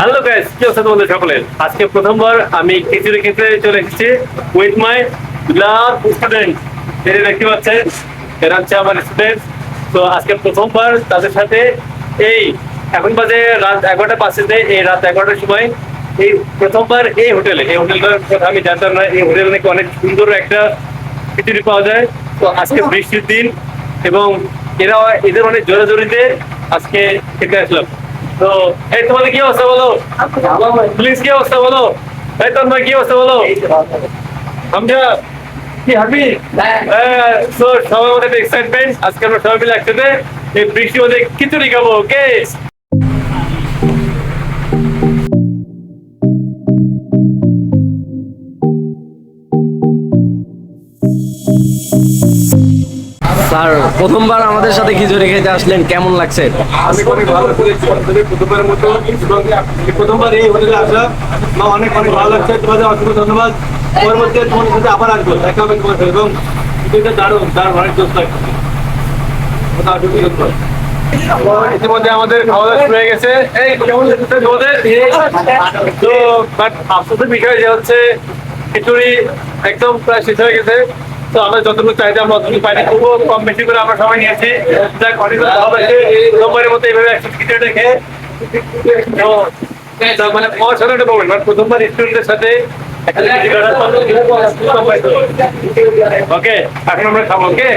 Hello guys কি অবস্থা তোমাদের সকলের? আজকে প্রথমবার আমি খিচুড়ি খেতে চলে এসেছি উইথ মাই লাভ স্টুডেন্ট যেটা দেখতে পাচ্ছেন, এরা হচ্ছে আমার স্টুডেন্ট তো আজকে প্রথমবার তাদের সাথে এই, এখন বাজে রাত এগারোটা পাঁচেতে এই রাত এগারোটার সময় এই প্রথমবার এই হোটেলে, এই হোটেলটার কথা আমি জানতাম না, এই হোটেলে নাকি অনেক সুন্দর একটা খিচুড়ি পাওয়া যায়। তো আজকে বৃষ্টির দিন এবং এরা এদের অনেক জোরে জোরিতে আজকে খেতে আসলাম। তো এই তোমাদের কি অবস্থা বলো? প্লিজ কি অবস্থা বলো? এই তোমার কি অবস্থা বলো? আমরা কি হাবি তো সবার মধ্যে এক্সাইটমেন্ট আজকে আমরা সবাই মিলে একসাথে এই বৃষ্টি ওদের খিচুড়ি খাব ওকে স্যার প্রথমবার আমাদের সাথে খিচুড়ি খেতে আসলেন কেমন লাগছে? আমি অনেক ভালো করেছি প্রথমবারের মতো। এই প্রথমবার এই হোটেলে আসা অনেক অনেক ভালো লাগছে। তোমাদের অসংখ্য ধন্যবাদ। পরবর্তী তোমাদের সাথে আবার আসব দেখা হবে তোমার সাথে। এবং দারুণ দারুণ অনেক দোষ লাগছে। ইতিমধ্যে আমাদের খাওয়া দাওয়া শুরু হয়ে গেছে। এই কেমন লাগছে তোমাদের? তো বাট আফসোসের বিষয় যে হচ্ছে খিচুড়ি একদম প্রায় শেষ হয়ে গেছে। তো আমরা যতটুকু চাহিদা আমরা অতটুকু পাইনি। তবুও কম বেশি করে আমরা সবাই নিয়েছি। যা অনেক ভালো লাগছে সোমবারের মতো এইভাবে খেয়ে তো তো মানে অসাধারণ একটা moment, মানে প্রথমবার স্টুডেন্টের সাথে ওকে এখন আমরা খাব ওকে